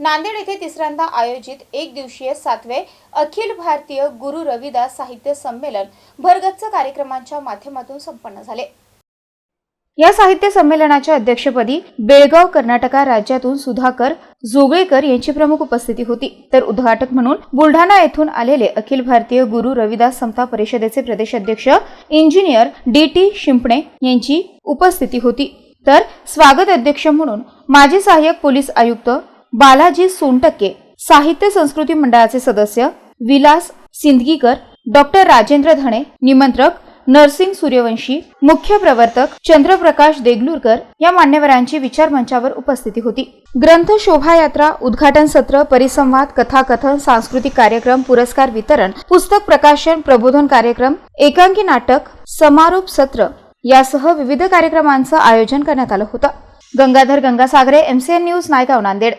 नांदेड येथे तिसऱ्यांदा आयोजित एक दिवसीय सातवे अखिल भारतीय गुरु रविदास साहित्य संमेलन भरगच्च कार्यक्रमांच्या माध्यमातून संपन्न झाले. या साहित्य संमेलनाच्या अध्यक्षपदी बेळगाव कर्नाटका राज्यातून सुधाकर जोगळेकर यांची प्रमुख उपस्थिती होती. तर उद्घाटक म्हणून बुलढाणा येथून आलेले अखिल भारतीय गुरु रविदास समता परिषदेचे प्रदेशाध्यक्ष इंजिनियर डी टी शिंपणे यांची उपस्थिती होती. तर स्वागत अध्यक्ष म्हणून माजी सहाय्यक पोलीस आयुक्त बालाजी सोनटक्के साहित्य संस्कृती मंडळाचे सदस्य विलास सिंदगीकर डॉक्टर राजेंद्र धणे निमंत्रक नरसिंग सूर्यवंशी मुख्य प्रवर्तक चंद्रप्रकाश देगलूरकर या मान्यवरांची विचारमंचावर उपस्थिती होती. ग्रंथ शोभायात्रा उद्घाटन सत्र परिसंवाद कथाकथन सांस्कृतिक कार्यक्रम पुरस्कार वितरण पुस्तक प्रकाशन प्रबोधन कार्यक्रम एकांकी नाटक समारोप सत्र यासह विविध कार्यक्रमांचं आयोजन करण्यात आलं होतं. Gangadhar Gangasagare MCN news Naigaon Nanded.